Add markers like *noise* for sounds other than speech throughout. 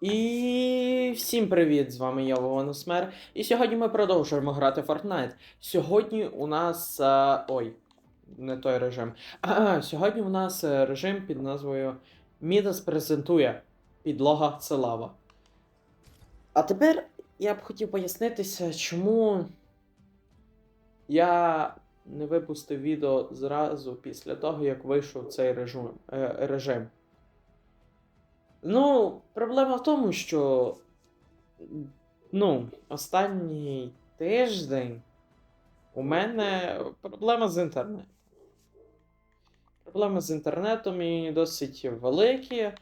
І всім привіт! З вами я Вованосмер. І сьогодні ми продовжуємо грати в Fortnite. Сьогодні у нас. е, ой, не той режим. А, сьогодні у нас е, режим під назвою Мідас презентує Підлога це лава. А тепер я б хотів пояснитися, чому я не випустив відео зразу після того, як вийшов цей режим. Е, режим. Ну, проблема в тому, що. Ну, останній тиждень у мене проблема з інтернетом. Проблеми з інтернетом і досить великі.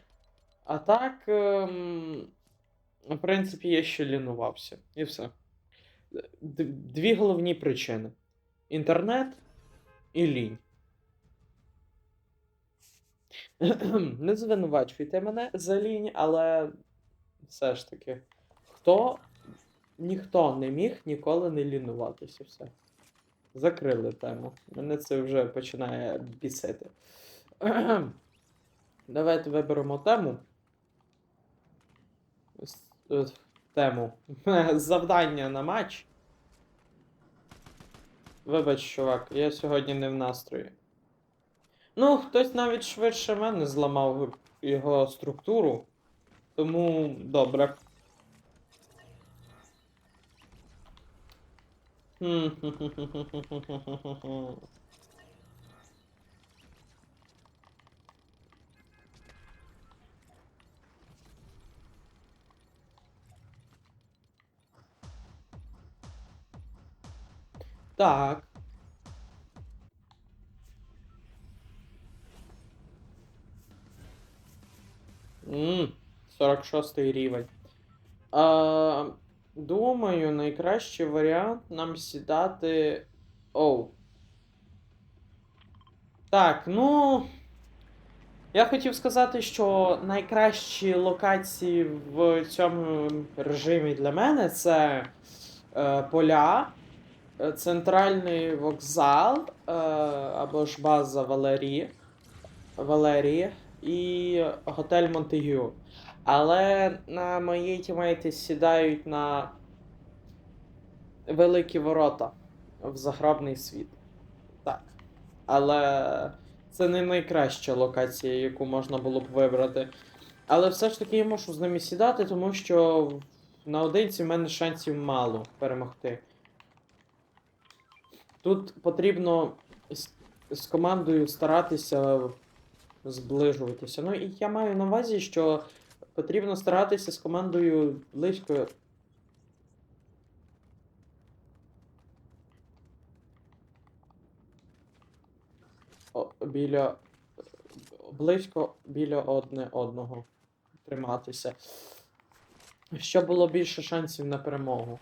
А так, ем, в принципі, я ще лінувався. І все. Дві головні причини: інтернет і лінь. *clears throat* Не звинувачуйте мене за лінь, але все ж таки, хто ніхто не міг ніколи не лінуватися. Все. Закрили тему. Мене це вже починає бісити. *clears throat* Давайте виберемо тему. Тему. *laughs* Завдання на матч. Вибач, чувак, я сьогодні не в настрої. Ну, хтось навіть швидше мене зламав його структуру. Тому добре. Так. Ммм, 46 рівень. А, думаю, найкращий варіант нам сідати. Оу. Так, ну. Я хотів сказати, що найкращі локації в цьому режимі для мене це е, поля, е, центральний вокзал е, або ж база Валерії. Валерії і готель Монтегю. Але на мої тімейти сідають на великі ворота в загробний світ. Так. Але це не найкраща локація, яку можна було б вибрати. Але все ж таки я можу з ними сідати, тому що наодинці в мене шансів мало перемогти. Тут потрібно з, з командою старатися зближуватися. Ну і я маю на увазі, що потрібно старатися з командою близько. Біля. Близько біля одне одного триматися. Щоб було більше шансів на перемогу.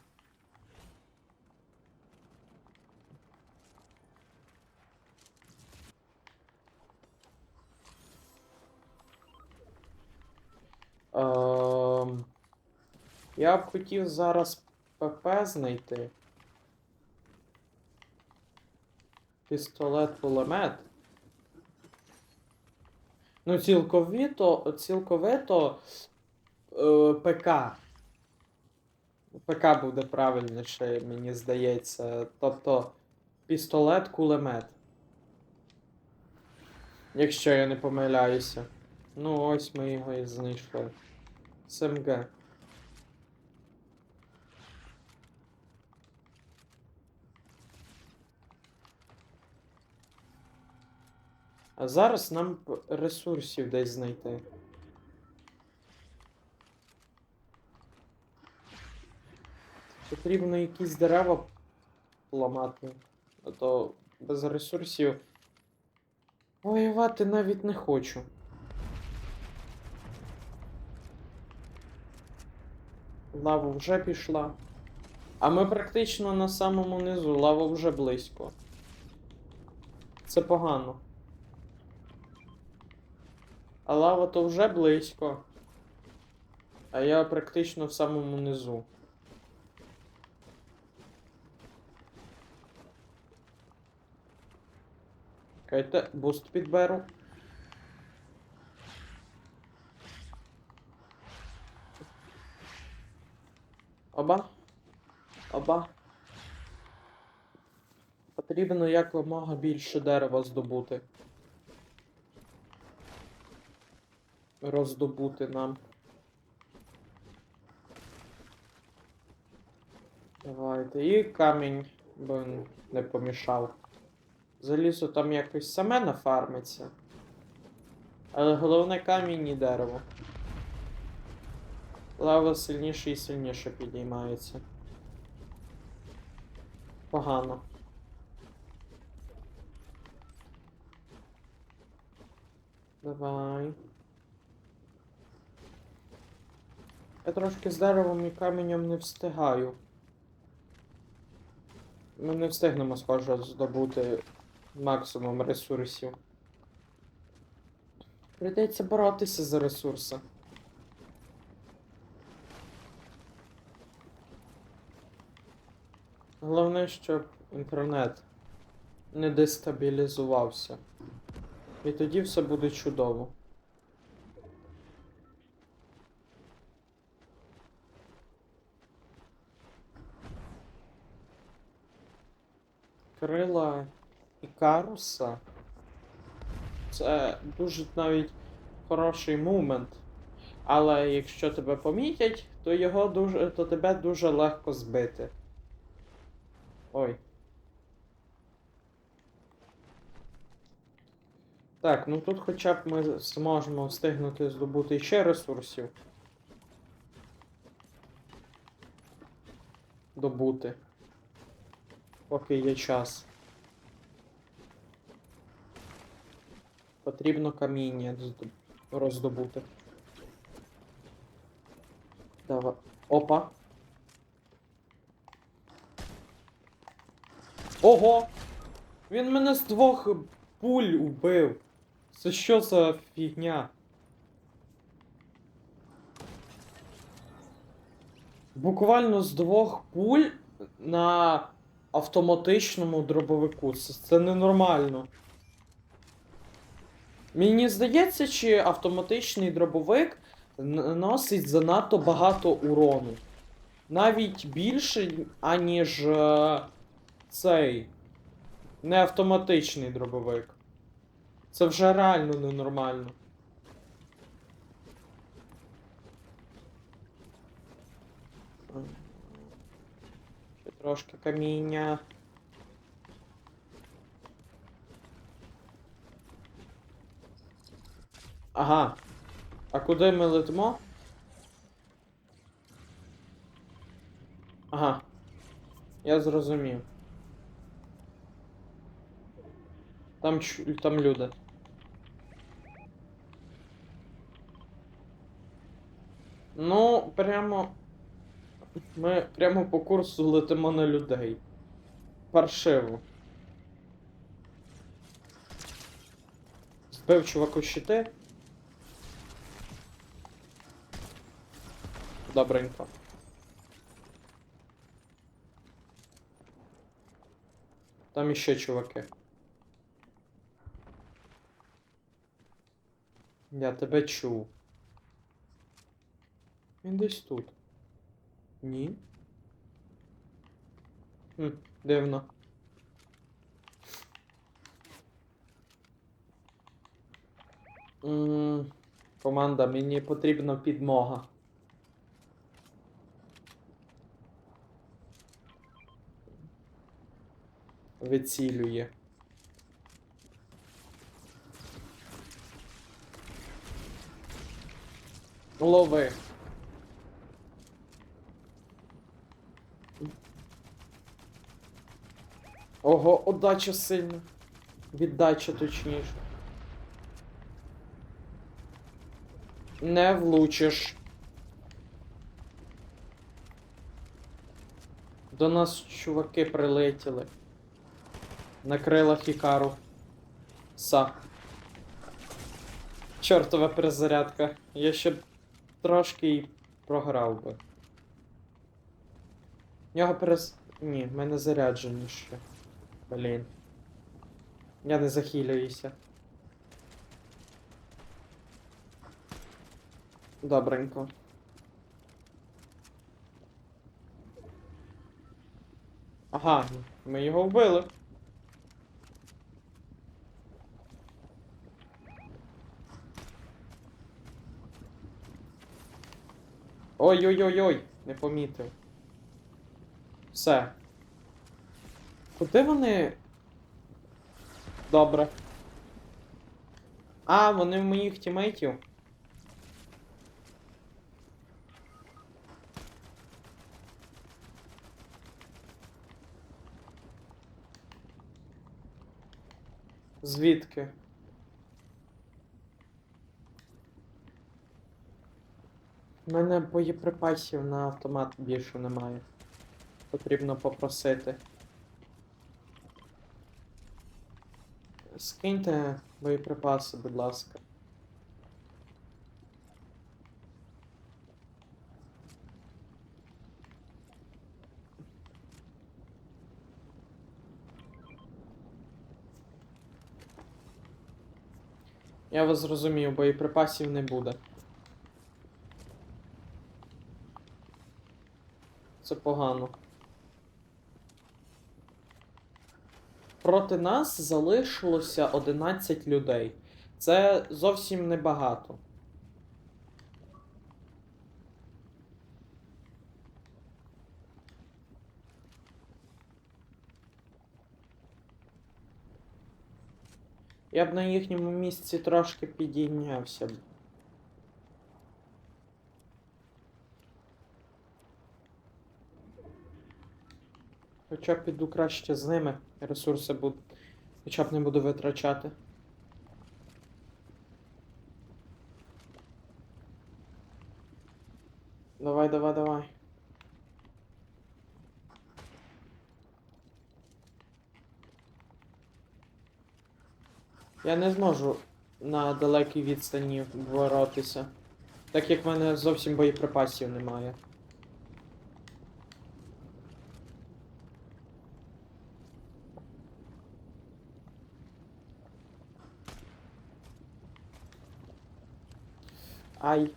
Ем, я б хотів зараз ПП знайти. Пістолет-кулемет. Ну, цілковито, цілковито е, ПК. ПК буде правильніше, мені здається. Тобто пістолет-кулемет. Якщо я не помиляюся. Ну, ось ми його і знайшли. СМГ. А зараз нам ресурсів десь знайти. Потрібно якісь дерева ламати. А то без ресурсів воювати навіть не хочу. Лава вже пішла. А ми практично на самому низу, лава вже близько. Це погано. А лава то вже близько. А я практично в самому низу. Чекайте, буст підберу. Оба. Потрібно якомога більше дерева здобути. Роздобути нам. Давайте. І камінь би не помішав. Залізо там якось саме нафармиться. Але головне камінь і дерево. Лава сильніше і сильніше підіймається. Погано. Давай. Я трошки з деревом і каменем не встигаю. Ми не встигнемо, схоже, здобути максимум ресурсів. Прийдеться боротися за ресурси. Головне, щоб інтернет не дестабілізувався. І тоді все буде чудово. Крила Ікаруса. Це дуже навіть хороший мумент. Але якщо тебе помітять, то його дуже. то тебе дуже легко збити. Ой. Так, ну тут хоча б ми зможемо встигнути здобути ще ресурсів. Добути. Поки є час. Потрібно каміння здоб- роздобути. Давай. Опа. Ого! Він мене з двох пуль убив. Це що за фігня? Буквально з двох пуль на автоматичному дробовику. Це, це ненормально. Мені здається, чи автоматичний дробовик наносить занадто багато урону. Навіть більше, аніж е, цей не автоматичний дробовик. Це вже реально ненормально. Ще трошки каміння. Ага. А куди ми летимо? Ага. Я зрозумів. Там, там люди. Ну, прямо. Ми прямо по курсу летимо на людей. Паршиво. Збив чуваку щити. Добренько. Там іще чуваки. Я тебе чув. Він десь тут. Ні. Хм, дивно. М, Команда, мені потрібна підмога. Вицілює. Лови. Ого, отдача сильна. Віддача точніше. Не влучиш. До нас чуваки прилетіли. На крилах Ікару. Са. Чортова перезарядка. Я ще трошки й програв би. В нього перез... Ні, в мене заряджені ще. Блін. Я не захилююся. Добренько. Ага, ми його вбили. Ой-ой-ой-ой, не помітив. Все. Куди вони. Добре. А, вони в моїх тімейтів. Звідки? У мене боєприпасів на автомат більше немає. Потрібно попросити. Скиньте боєприпаси, будь ласка. Я вас зрозумів, боєприпасів не буде. Це погано. Проти нас залишилося 11 людей. Це зовсім небагато. Я б на їхньому місці трошки підійнявся Хоча б піду краще з ними. Ресурси буду. Хоча б не буду витрачати. Давай, давай, давай. Я не зможу на далекій відстані боротися. Так як в мене зовсім боєприпасів немає. Ай.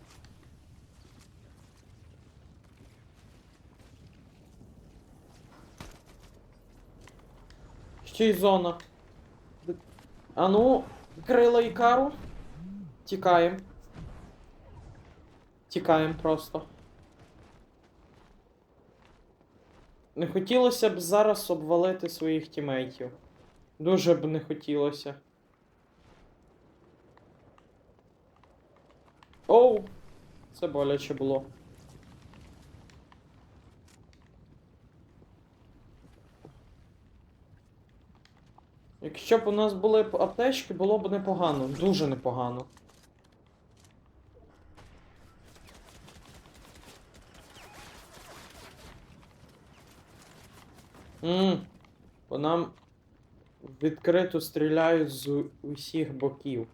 Ще й зона. Д- А ну, крила Ікару. Тікаємо. Тікаємо просто. Не хотілося б зараз обвалити своїх тімейтів. Дуже б не хотілося. Оу! Це боляче було. Якщо б у нас були аптечки, було б непогано, дуже непогано. Ммм, по нам відкрито стріляють з усіх боків.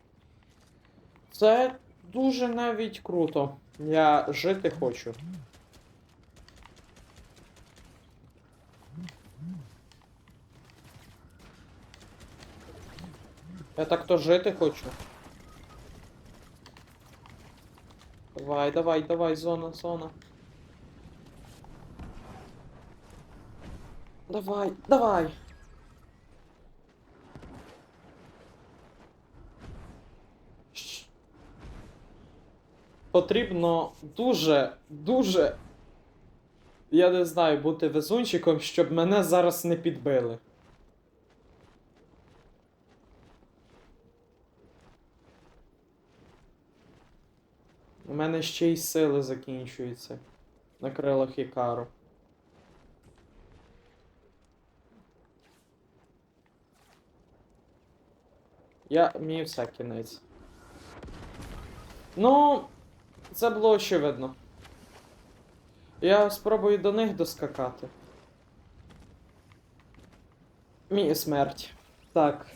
Це дуже навіть круто. Я жити хочу. Я так то жити хочу. Давай, давай, давай, зона, зона. Давай, давай. Потрібно дуже, дуже. Я не знаю, бути везунчиком, щоб мене зараз не підбили. У мене ще й сили закінчуються на крилах Ікару. Я мій все кінець. Ну, це було очевидно. Я спробую до них доскакати. Мій смерть. Так.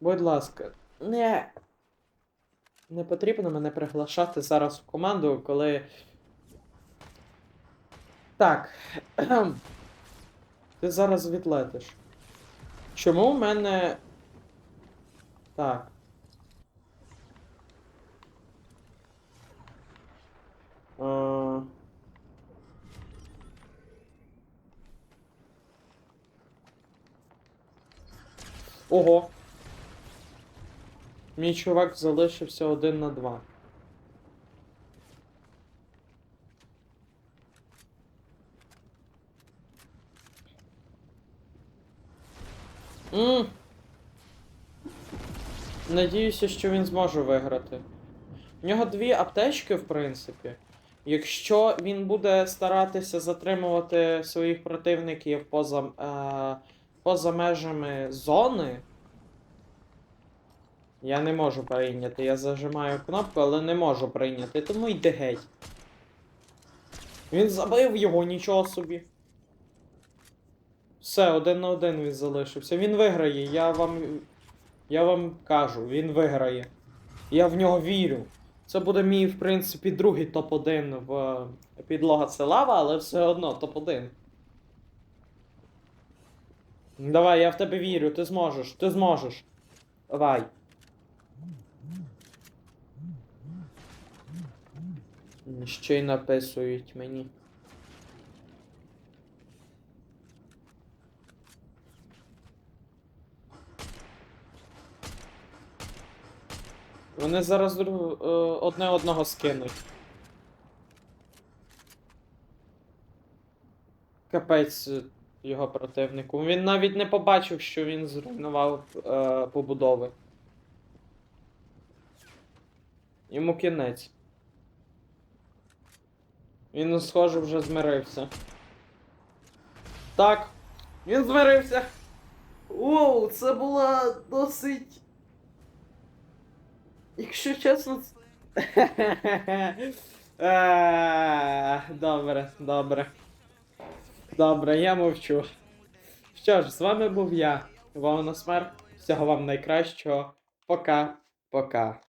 Будь ласка, не. Не потрібно мене приглашати зараз в команду, коли. Так. *clears throat* Ти зараз відлетиш. Чому в мене. Так. Е, Ого. Мій чувак залишився один на два. Ммм. Надіюся, що він зможе виграти. В нього дві аптечки, в принципі. Якщо він буде старатися затримувати своїх противників поза, е, поза межами зони, я не можу прийняти. Я зажимаю кнопку, але не можу прийняти, тому йди геть. Він забив його, нічого собі. Все, один на один він залишився. Він виграє, я вам. Я вам кажу, він виграє. Я в нього вірю. Це буде мій, в принципі, другий топ-1 в е, підлога це лава, але все одно топ-1. Давай, я в тебе вірю, ти зможеш, ти зможеш. Давай. Ще й написують мені. Вони зараз друг... е, одне одного скинуть. Капець е, його противнику. Він навіть не побачив, що він зруйнував е, побудови. Йому кінець. Він, схоже, вже змирився. Так, він змирився. Воу, це була досить. Якщо чесно. *laughs* Е, Добре, добре. Добре, я мовчу. Що ж, з вами був я, Вовна Смер. Всього вам найкращого. Пока, пока.